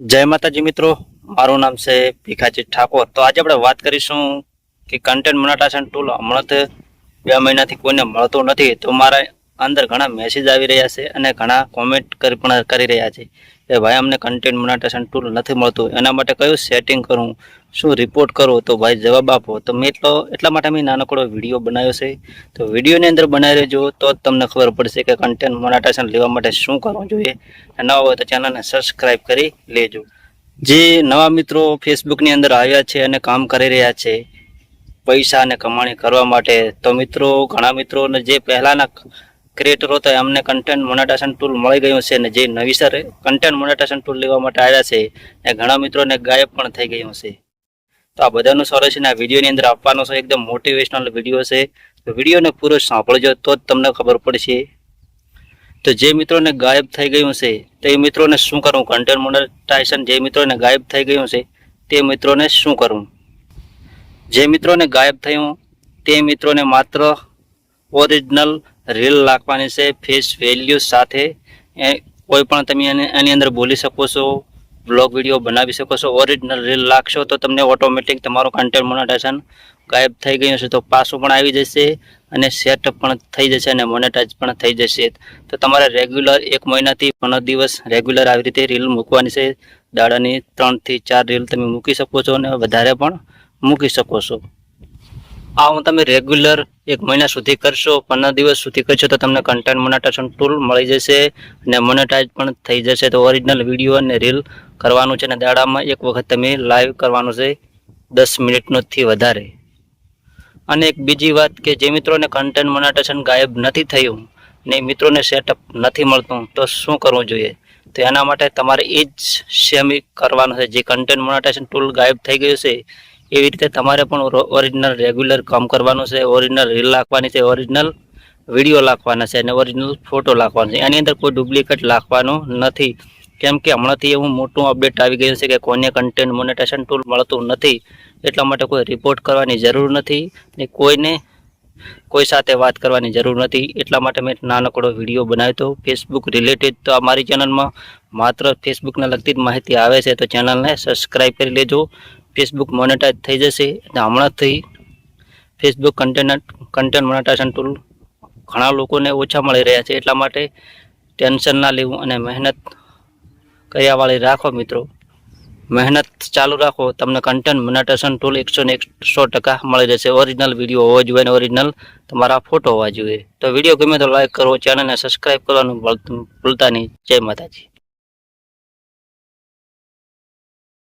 જય માતાજી મિત્રો, મારું નામ છે ભીખાજી ઠાકોર. તો આજે આપણે વાત કરીશું કે કન્ટેન્ટ મોનેટાઇઝેશન ટૂલ હમણાં બે મહિનાથી કોઈને મળતું નથી. તો મારા અંદર ઘણા મેસેજ આવી રહ્યા છે અને ઘણા કોમેન્ટ કરી પણ કરી રહ્યા છે કે ભાઈ અમને કન્ટેન્ટ મોનેટાઇઝેશન ટૂલ નથી મળતું, એના માટે કયું સેટિંગ કરું, શું રિપોર્ટ કરું? તો ભાઈ જવાબ આપો. તો મેં એટલો, એટલા માટે મેં નાનકડો વીડિયો બનાવ્યો છે. તો વિડીયોની અંદર બનાવી રહેજો, તો જ તમને ખબર પડશે કે કન્ટેન્ટ મોનેટાઇઝેશન લેવા માટે શું કરવું જોઈએ. નવા હોય તો ચેનલને સબસ્ક્રાઈબ કરી લેજો. જે નવા મિત્રો ફેસબુકની અંદર આવ્યા છે અને કામ કરી રહ્યા છે, પૈસા અને કમાણી કરવા માટે, તો મિત્રો, ઘણા મિત્રોને જે પહેલાંના ક્રિએટરો તો એમને કન્ટેન્ટ મોનેટાઇઝેશન ટૂલ મળી ગયું છે અને જે નવીસર કન્ટેન્ટ મોનેટાઇઝેશન ટૂલ લેવા માટે આવ્યા છે એ ઘણા મિત્રોને ગાયબ પણ થઈ ગયું છે. તો આ બધાનું સોલ્યુશન આ વિડીયોની અંદર આપવાનો છે એકદમ મોટિવેશનલ વીડિયો છે. તો વિડીયોને પૂરો સાંભળજો, તો જ તમને ખબર પડશે. તો જે મિત્રોને ગાયબ થઈ ગયું છે, તે મિત્રોને શું કરવું કન્ટેન્ટ મોનેટાઇઝેશન જે મિત્રોને ગાયબ થઈ ગયું છે, તે મિત્રોને શું કરવું જે મિત્રોને ગાયબ થયું, તે મિત્રોને માત્ર ઓરિજિનલ રીલ રાખવાની છે, ફેસ વેલ્યુ સાથે. એ કોઈ પણ તમે એને અંદર બોલી શકો છો, બ્લોગ વીડિયો બનાવી શકો છો, ઓરિજિનલ રીલ લાગશો તો તમને ઓટોમેટિક તમારું કન્ટેન્ટ મોનેટાઇઝેશન ગાયબ થઈ ગયું છે તો પાછું પણ આવી જશે અને સેટ પણ થઈ જશે અને મોનેટાઇઝ પણ થઈ જશે. તો તમારે રેગ્યુલર એક મહિનાથી પંદર દિવસ રેગ્યુલર આવી રીતે રીલ મૂકવાની છે. દાડાની ત્રણથી ચાર રીલ તમે મૂકી શકો છો અને વધારે પણ મૂકી શકો છો. આ હું તમે રેગ્યુલર એક મહિના સુધી કરશો, પંદર દિવસ સુધી કરશો તો તમને કન્ટેન્ટ મોનેટાઇઝેશન ટૂલ મળી જશે અને મોનેટાઇઝ પણ થઈ જશે. તો ઓરિજિનલ વીડિયો અને રીલ કરવાનું છે અને દાડામાં એક વખત તમે લાઈવ કરવાનું છે દસ મિનિટનોથી વધારે. અને એક બીજી વાત કે જે મિત્રોને કન્ટેન્ટ મોનેટાઇઝેશન ગાયબ નથી થયું ને એ મિત્રોને સેટઅપ નથી મળતું, તો શું કરવું જોઈએ? તો એના માટે તમારે એ જ સેમ કરવાનું છે. જે કન્ટેન્ટ મોનેટાઇઝેશન ટૂલ ગાયબ થઈ ગયું છે એવી રીતે તમારે પણ ઓરિજિનલ રેગ્યુલર કામ કરવાનું છે ઓરિજિનલ રીલ લાખવાની છે ઓરિજિનલ વીડિયો લાખવાના છે અને ઓરિજિનલ ફોટો લાખવાનો છે. એની અંદર કોઈ ડુપ્લિકેટ લાખવાનું નથી. કેમ કે હમણાંથી એવું મોટું અપડેટ આવી ગયું છે કે કોને કન્ટેન્ટ મોનેટેશન ટૂલ મળતું નથી, એટલા માટે કોઈ રિપોર્ટ કરવાની જરૂર નથી ને કોઈને કોઈ સાથે વાત કરવાની જરૂર નથી. એટલા માટે મેં નાનકડો વીડિયો બનાવ્યો હતો ફેસબુક રિલેટેડ તો અમારી ચેનલમાં માત્ર ફેસબુકને લગતી જ માહિતી આવે છે. તો ચેનલને સબસ્ક્રાઈબ કરી લેજો. ફેસબુક મોનેટાઇઝ થઈ જશે અને હમણાંથી Facebook content content monetization tool ઘણા લોકોને ઓછા મળી રહ્યા છે. એટલા માટે ટેન્શન ના લેવું અને મહેનત કર્યાવાળી રાખો મિત્રો. મહેનત ચાલુ રાખો, તમને કન્ટેન્ટ મોનેટાઇઝેશન ટૂલ એકસો ને એકસો ટકા મળી જશે. ઓરિજિનલ વીડિયો હોવો જોઈએ અને ઓરિજિનલ તમારા ફોટો હોવા જોઈએ. તો વીડિયો ગમે તો લાઇક કરો ચેનલને સબસ્ક્રાઈબ કરવાનું ભૂલતા નહીં. જય માતાજી.